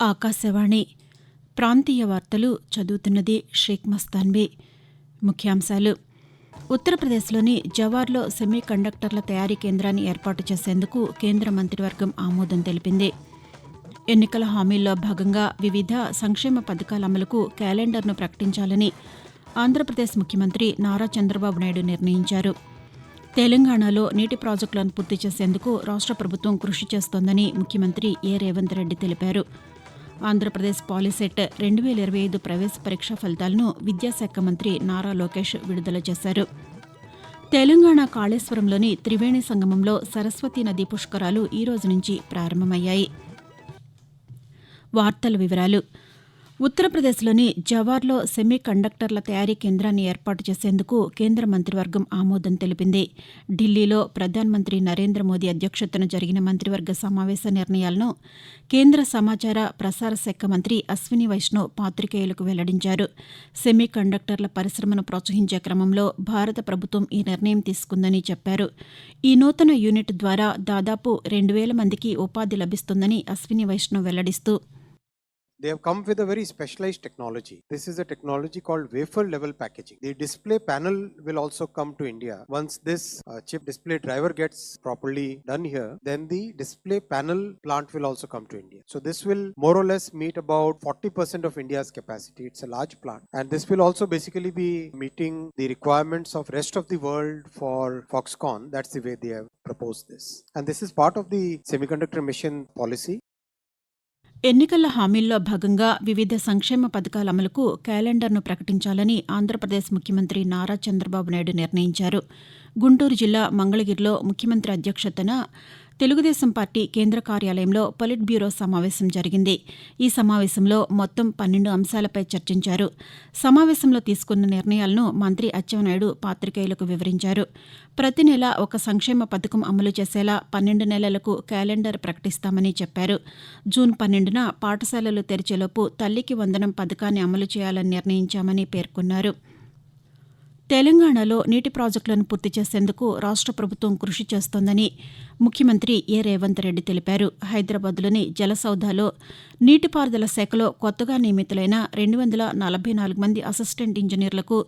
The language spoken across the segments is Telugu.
ఆకాశవాణి ప్రాంతీయ వార్తలు చదువుతున్నది షేక్ మస్తాన్బీ ముఖ్యాంశాలు. ఉత్తరప్రదేశ్లోని జవార్లో సెమీ కండక్టర్ల తయారీ కేంద్రాన్ని ఏర్పాటు చేసేందుకు కేంద్ర మంత్రివర్గం ఆమోదం తెలిపింది. ఎన్నికల హామీల్లో భాగంగా వివిధ సంక్షేమ పథకాల అమలుకు క్యాలెండర్ను ప్రకటించాలని ఆంధ్రప్రదేశ్ ముఖ్యమంత్రి నారా చంద్రబాబు నాయుడు నిర్ణయించారు. తెలంగాణలో నీటి ప్రాజెక్టులను పూర్తి చేసేందుకు రాష్ట్ర ప్రభుత్వం కృషి చేస్తోందని ముఖ్యమంత్రి ఏ. రేవంత్ రెడ్డి తెలిపారు. ఆంధ్రప్రదేశ్ పాలిసెట్ రెండు వేల ఇరవై ఐదు ప్రవేశ పరీక్ష ఫలితాలను విద్యాశాఖ మంత్రి నారా లోకేష్ విడుదల చేశారు. తెలంగాణ కాళేశ్వరంలోని త్రివేణి సంగమంలో సరస్వతీ నదీ పుష్కరాలు ఈ రోజు నుంచి ప్రారంభమయ్యాయి. వార్తల వివరాలు. ఉత్తరప్రదేశ్లోని జవార్లో సెమీ కండక్టర్ల తయారీ కేంద్రాన్ని ఏర్పాటు చేసేందుకు కేంద్ర మంత్రివర్గం ఆమోదం తెలిపింది. ఢిల్లీలో ప్రధానమంత్రి నరేంద్ర మోదీ అధ్యక్షతన జరిగిన మంత్రివర్గ సమావేశ నిర్ణయాలను కేంద్ర సమాచార ప్రసార శాఖ మంత్రి అశ్విని వైష్ణవ్ పాతికేయులకు వెల్లడించారు. సెమీ కండక్టర్ల పరిశ్రమను ప్రోత్సహించే క్రమంలో భారత ప్రభుత్వం ఈ నిర్ణయం తీసుకుందని చెప్పారు. ఈ నూతన యూనిట్ ద్వారా దాదాపు రెండు వేల మందికి ఉపాధి లభిస్తుందని Ashwini Vaishnav వెల్లడిస్తూ They have come with a very specialized technology. This is a technology called wafer level packaging. The display panel will also come to India. Once this uh, chip display driver gets properly done here, then the display panel plant will also come to India. So this will more or less meet about 40% of India's capacity. It's a large plant. And this will also basically be meeting the requirements of rest of the world for Foxconn. That's the way they have proposed this. And this is part of the semiconductor mission policy. ఎన్నికల హామీల్లో భాగంగా వివిధ సంక్షేమ పథకాల అమలుకు క్యాలెండర్ను ప్రకటించాలని ఆంధ్రప్రదేశ్ ముఖ్యమంత్రి నారా చంద్రబాబు నాయుడు నిర్ణయించారు. గుంటూరు జిల్లా మంగళగిరిలో ముఖ్యమంత్రి అధ్యక్షతన తెలుగుదేశం పార్టీ కేంద్ర కార్యాలయంలో పొలిట్ బ్యూరో సమావేశం జరిగింది. ఈ సమావేశంలో మొత్తం పన్నెండు అంశాలపై చర్చించారు. సమావేశంలో తీసుకున్న నిర్ణయాలను మంత్రి అచ్చెన్నాయుడు పాతికేయులకు వివరించారు. ప్రతి నెల ఒక సంక్షేమ పథకం అమలు చేసేలా పన్నెండు నెలలకు క్యాలెండర్ ప్రకటిస్తామని చెప్పారు. జూన్ పన్నెండున పాఠశాలలు తెరిచేలోపు తల్లికి వందనం పథకాన్ని అమలు చేయాలని నిర్ణయించామని పేర్కొన్నారు. తెలంగాణలో నీటి ప్రాజెక్టులను పూర్తి చేసేందుకు రాష్ట్ర ప్రభుత్వం కృషి చేస్తోందని ముఖ్యమంత్రి ఏ రేవంత్ రెడ్డి తెలిపారు. హైదరాబాద్లోని జలసౌధాలో నీటిపారుదల శాఖలో కొత్తగా నియమితులైన రెండు వందల నలభై నాలుగు మంది అసిస్టెంట్ ఇంజనీర్లకు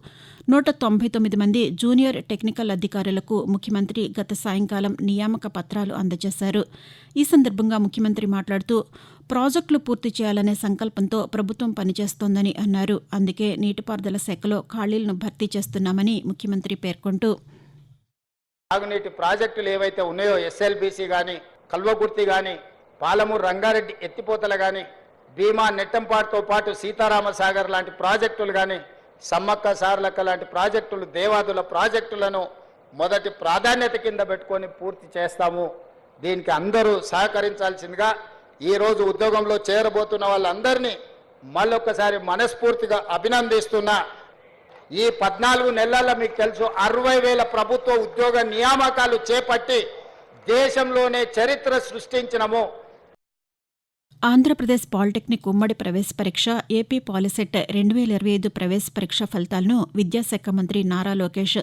నూట తొంభై తొమ్మిది మంది జూనియర్ టెక్నికల్ అధికారులకు ముఖ్యమంత్రి గత సాయంకాలం నియామక పత్రాలు అందజేశారు. ఈ సందర్భంగా ముఖ్యమంత్రి మాట్లాడుతూ ప్రాజెక్టులు పూర్తి చేయాలనే సంకల్పంతో ప్రభుత్వం పనిచేస్తోందని అన్నారు. అందుకే నీటిపారుదల శాఖలో ఖాళీలను భర్తీ చేస్తున్నామని ముఖ్యమంత్రి పేర్కొంటూ తాగునీటి ప్రాజెక్టులు ఏవైతే ఉన్నాయో ఎస్ఎల్బీసీ కానీ కల్వకుర్తి కానీ పాలమూరు రంగారెడ్డి ఎత్తిపోతలు కానీ భీమా నెట్టంపాటుతో పాటు సీతారామ సాగర్ లాంటి ప్రాజెక్టులు కానీ సమ్మక్క సార్లక్క లాంటి ప్రాజెక్టులు దేవాదుల ప్రాజెక్టులను మొదటి ప్రాధాన్యత కింద పెట్టుకొని పూర్తి చేస్తాము. దీనికి అందరూ సహకరించాల్సిందిగా ఈ రోజు ఉద్యోగంలో చేరబోతున్న వాళ్ళందరినీ మళ్ళొక్కసారి మనస్ఫూర్తిగా అభినందిస్తున్నా. ఈ పద్నాలుగు నెలల్లో మీకు తెలుసు అరవై వేల ప్రభుత్వ ఉద్యోగ నియామకాలు చేపట్టి దేశంలోనే చరిత్ర సృష్టించినము. ఆంధ్రప్రదేశ్ పాలిటెక్నిక్ ఉమ్మడి ప్రవేశ పరీక్ష ఏపీ పాలిసెట్ రెండు వేల ఇరవై ఐదు ప్రవేశ పరీక్ష ఫలితాలను విద్యాశాఖ మంత్రి నారా లోకేష్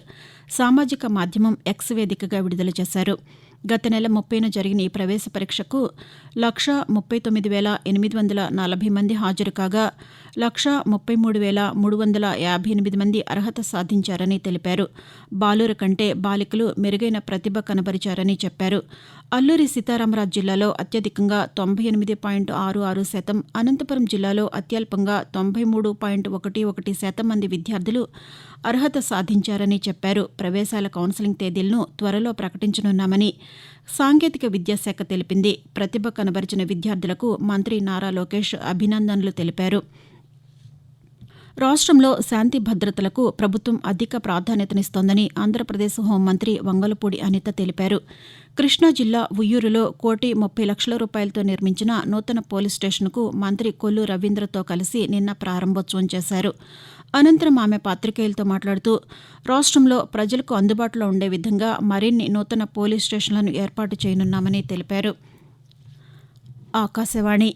సామాజిక మాధ్యమం ఎక్స్ వేదికగా విడుదల చేశారు. గత నెల ముప్పైన జరిగిన ఈ ప్రవేశ పరీక్షకు లక్ష ముప్పై తొమ్మిది వేల ఎనిమిది వందల నలభై మంది హాజరు కాగా లక్ష ముప్పై మూడు వేల మూడు వందల యాభై ఎనిమిది మంది అర్హత సాధించారని తెలిపారు. బాలుర కంటే బాలికలు మెరుగైన ప్రతిభ కనబరిచారని చెప్పారు. అల్లూరి సీతారామరాజు జిల్లాలో అత్యధికంగా తొంభై ఎనిమిది పాయింట్ ఆరు ఆరు శాతం అనంతపురం జిల్లాలో అత్యల్పంగా తొంభై మూడు పాయింట్ ఒకటి ఒకటి శాతం మంది విద్యార్థులు అర్హత సాధించారని చెప్పారు. ప్రవేశాల కౌన్సిలింగ్ తేదీలను త్వరలో ప్రకటించనున్నామని సాంకేతిక విద్యాశాఖ తెలిపింది. ప్రతిభ కనబరిచిన విద్యార్థులకు మంత్రి నారా లోకేష్ అభినందనలు తెలిపారు. రాష్ట్రంలో శాంతి భద్రతలకు ప్రభుత్వం అధిక ప్రాధాన్యతనిస్తోందని ఆంధ్రప్రదేశ్ హోంమంత్రి వంగలపూడి అనిత తెలిపారు. కృష్ణా జిల్లా ఉయ్యూరులో కోటి ముప్పై లక్షల రూపాయలతో నిర్మించిన నూతన పోలీస్ స్టేషన్కు మంత్రి కొల్లు రవీంద్రతో కలిసి నిన్న ప్రారంభోత్సవం చేశారు. అనంతరం ఆమె పాతికేయులతో మాట్లాడుతూ రాష్ట్రంలో ప్రజలకు అందుబాటులో ఉండే విధంగా మరిన్ని నూతన పోలీస్ స్టేషన్లను ఏర్పాటు చేయనున్నామని తెలిపారు. ఆకాశవాణి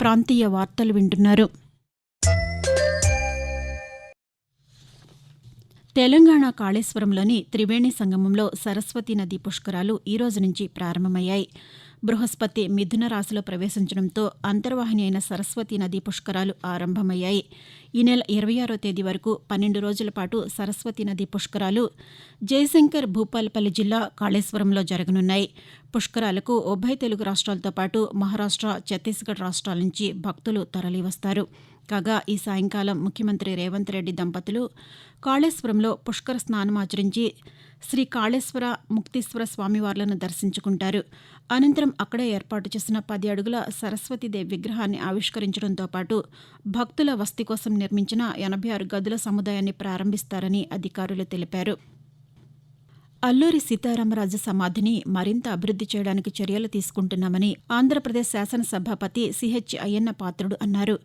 ప్రాంతీయ వార్తలు వింటున్నారు. తెలంగాణ కాళేశ్వరంలోని త్రివేణి సంగమంలో సరస్వతీ నది పుష్కరాలు ఈ రోజు నుంచి ప్రారంభమయ్యాయి. బృహస్పతి మిథున రాశిలో ప్రవేశించడంతో అంతర్వాహిని అయిన సరస్వతీ నది పుష్కరాలు ఆరంభమయ్యాయి. ఈ నెల ఇరవై ఆరో తేదీ వరకు పన్నెండు రోజుల పాటు సరస్వతీ నది పుష్కరాలు జయశంకర్ భూపాలపల్లి జిల్లా కాళేశ్వరంలో జరగనున్నాయి. పుష్కరాలకు ఉభయ తెలుగు రాష్ట్రాలతో పాటు మహారాష్ట్ర ఛత్తీస్గఢ్ రాష్ట్రాల నుంచి భక్తులు తరలివస్తారు. కాగా ఈ సాయంకాలం ముఖ్యమంత్రి రేవంత్ రెడ్డి దంపతులు కాళేశ్వరంలో పుష్కర స్నానం ఆచరించి శ్రీ కాళేశ్వర ముక్తీశ్వర స్వామివార్లను దర్శించుకుంటారు. అనంతరం అక్కడే ఏర్పాటు చేసిన పది అడుగుల సరస్వతీదేవి విగ్రహాన్ని ఆవిష్కరించడంతో పాటు భక్తుల వసతి కోసం నిర్మించిన ఎనభై ఆరు గదుల సముదాయాన్ని ప్రారంభిస్తారని అధికారులు తెలిపారు. అల్లూరి సీతారామరాజు సమాధిని మరింత అభివృద్ది చేయడానికి చర్యలు తీసుకుంటున్నామని ఆంధ్రప్రదేశ్ శాసనసభాపతి సిహెచ్ అయ్యన్న పాత్రుడు అన్నారు.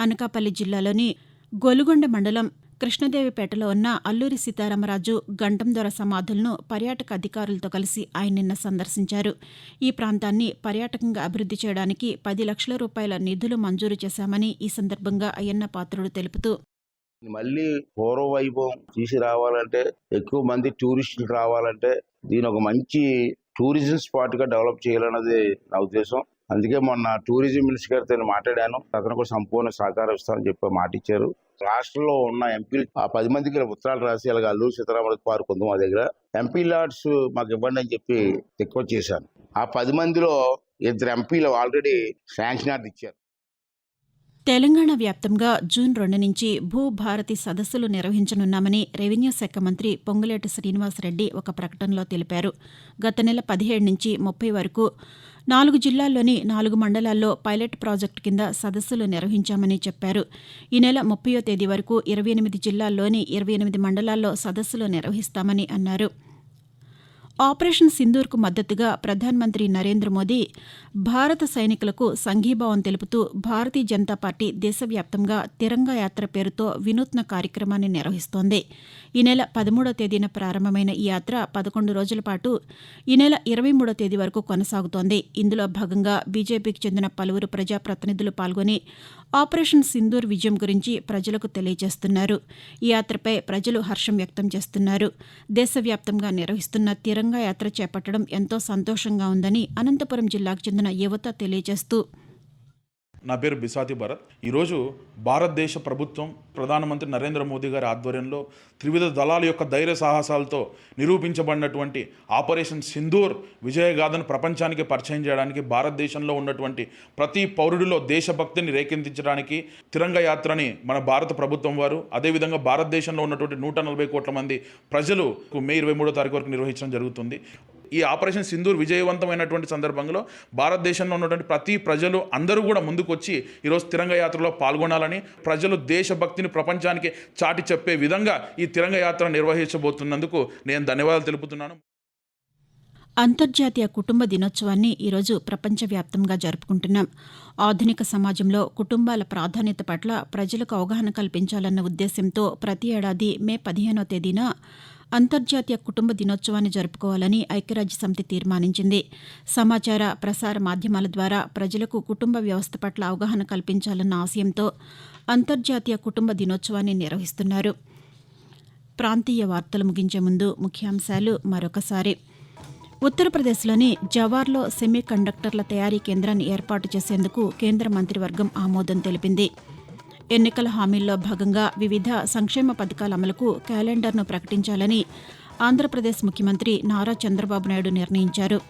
అనకాపల్లి జిల్లాలోని గొలుగొండ మండలం కృష్ణదేవిపేటలో ఉన్న అల్లూరి సీతారామరాజు గంటందొర సమాధులను పర్యాటక అధికారులతో కలిసి ఆయన నిన్న సందర్శించారు. ఈ ప్రాంతాన్ని పర్యాటకంగా అభివృద్ది చేయడానికి పది లక్షల రూపాయల నిధులు మంజూరు చేశామని ఈ సందర్భంగా అయ్యన్న పాత్రుడు తెలుపుతూ మళ్ళీ పూర్వ వైభవం తీసి రావాలంటే ఎక్కువ మంది టూరిస్టులు రావాలంటే దీని ఒక మంచి టూరిజం స్పాట్గా డెవలప్ చేయాలన్నది నా ఉద్దేశం. అందుకే మొన్న టూరిజం మినిస్టర్ గారితో నేను మాట్లాడాను. అతను కూడా సంపూర్ణ సహకారం ఇస్తానని చెప్పి మాట ఇచ్చారు. రాష్ట్రంలో ఉన్న ఎంపీలు ఆ పది మందికి ఉత్తరాలు రాసి అలాగే అల్లూరు సీతారామరాజు పార్క్ ఉంది మా దగ్గర ఎంపీ లాడ్స్ మాకు ఇవ్వండి అని చెప్పి రిక్వెస్ట్ చేశాను. ఆ పది మందిలో ఇద్దరు ఎంపీలు ఆల్రెడీ శాంక్షన్ ఆర్డర్ ఇచ్చారు. తెలంగాణ వ్యాప్తంగా జూన్ రెండు నుంచి భూభారతి సదస్సులు నిర్వహించనున్నామని రెవెన్యూ శాఖ మంత్రి పొంగులేటి శ్రీనివాసరెడ్డి ఒక ప్రకటనలో తెలిపారు. గత నెల పదిహేడు నుంచి ముప్పై వరకు నాలుగు జిల్లాల్లోని నాలుగు మండలాల్లో పైలట్ ప్రాజెక్టు కింద సదస్సులు నిర్వహించామని చెప్పారు. ఈ నెల ముప్పయో తేదీ వరకు ఇరవై ఎనిమిది జిల్లాల్లోని ఇరవై ఎనిమిది మండలాల్లో సదస్సులు నిర్వహిస్తామని అన్నారు. ఆపరేషన్ సింధూర్కు మద్దతుగా ప్రధానమంత్రి నరేంద్ర మోదీ భారత సైనికులకు సంఘీభావం తెలుపుతూ భారతీయ జనతా పార్టీ దేశవ్యాప్తంగా తిరంగా యాత్ర పేరుతో వినూత్న కార్యక్రమాన్ని నిర్వహిస్తోంది. ఈ నెల పదమూడో తేదీన ప్రారంభమైన ఈ యాత్ర పదకొండు రోజుల పాటు ఈ నెల ఇరవై మూడో తేదీ వరకు కొనసాగుతోంది. ఇందులో భాగంగా బీజేపీకి చెందిన పలువురు ప్రజాప్రతినిధులు పాల్గొని ఆపరేషన్ సింధూర్ విజయం గురించి ప్రజలకు తెలియజేస్తున్నారు. ఈ యాత్రపై ప్రజలు హర్షం వ్యక్తం చేస్తున్నారు. దేశవ్యాప్తంగా నిర్వహిస్తున్న తిరంగా యాత్ర చేపట్టడం ఎంతో సంతోషంగా ఉందని అనంతపురం జిల్లాకు చెందిన యువత తెలియజేస్తూ నా పేరు బిసాతి భరత్. ఈరోజు భారతదేశ ప్రభుత్వం ప్రధానమంత్రి నరేంద్ర మోదీ గారి ఆధ్వర్యంలో త్రివిధ దళాల యొక్క ధైర్య సాహసాలతో నిరూపించబడినటువంటి ఆపరేషన్ సింధూర్ విజయగాథను ప్రపంచానికి పరిచయం చేయడానికి భారతదేశంలో ఉన్నటువంటి ప్రతి పౌరుడిలో దేశభక్తిని రేకెత్తించడానికి తిరంగ యాత్రని మన భారత ప్రభుత్వం వారు అదేవిధంగా భారతదేశంలో ఉన్నటువంటి నూట నలభై కోట్ల మంది ప్రజలు మే ఇరవై మూడో తారీఖు వరకు నిర్వహించడం జరుగుతుంది. ఈ ఆపరేషన్ సింధూర్ విజయవంతమైనటువంటి సందర్భంలో భారతదేశంలో ఉన్నటువంటి ప్రతి ప్రజలు అందరూ కూడా ముందుకొచ్చి ఈరోజు తిరంగ యాత్రలో పాల్గొనాలని ప్రజలు దేశభక్తిని ప్రపంచానికి చాటి చెప్పే విధంగా ఈ తిరంగ యాత్ర నిర్వహించబోతున్నందుకు నేను ధన్యవాదాలు తెలుపుతున్నాను. అంతర్జాతీయ కుటుంబ దినోత్సవాన్ని ఈరోజు ప్రపంచవ్యాప్తంగా జరుపుకుంటున్నాం. ఆధునిక సమాజంలో కుటుంబాల ప్రాధాన్యత పట్ల ప్రజలకు అవగాహన కల్పించాలన్న ఉద్దేశంతో ప్రతి ఏడాది మే పదిహేనో తేదీన అంతర్జాతీయ కుటుంబ దినోత్సవాన్ని జరుపుకోవాలని ఐక్యరాజ్య సమితి తీర్మానించింది. సమాచార ప్రసార మాధ్యమాల ద్వారా ప్రజలకు కుటుంబ వ్యవస్థ పట్ల అవగాహన కల్పించాలన్న ఆశయంతో అంతర్జాతీయ కుటుంబ దినోత్సవాన్ని నిర్వహిస్తున్నారు. ప్రాంతీయ వార్తలు ముగించే ముందు ముఖ్యాంశాలు మరొకసారి. ఉత్తరప్రదేశ్లోని జవార్లో సెమీ కండక్టర్ల తయారీ కేంద్రాన్ని ఏర్పాటు చేసేందుకు కేంద్ర మంత్రివర్గం ఆమోదం తెలిపింది. ఎన్నికల హామీల్లో భాగంగా వివిధ సంక్షేమ పథకాల అమలుకు క్యాలెండర్ను ప్రకటించాలని ఆంధ్రప్రదేశ్ ముఖ్యమంత్రి నారా చంద్రబాబు నాయుడు నిర్ణయించారు.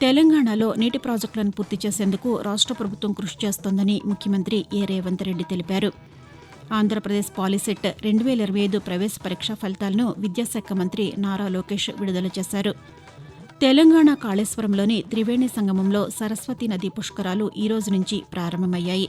తెలంగాణలో నీటి ప్రాజెక్టులను పూర్తి చేసేందుకు రాష్ట్ర ప్రభుత్వం కృషి చేస్తోందని ముఖ్యమంత్రి ఏ. రేవంత్ రెడ్డి తెలిపారు. ఆంధ్రప్రదేశ్ పాలిసెట్ రెండు వేల ఇరవై ఐదు ప్రవేశ పరీక్షా ఫలితాలను విద్యాశాఖ మంత్రి నారా లోకేష్ విడుదల చేశారు. తెలంగాణ కాళేశ్వరంలోని త్రివేణి సంగమంలో సరస్వతీ నది పుష్కరాలు ఈ రోజు నుంచి ప్రారంభమయ్యాయి.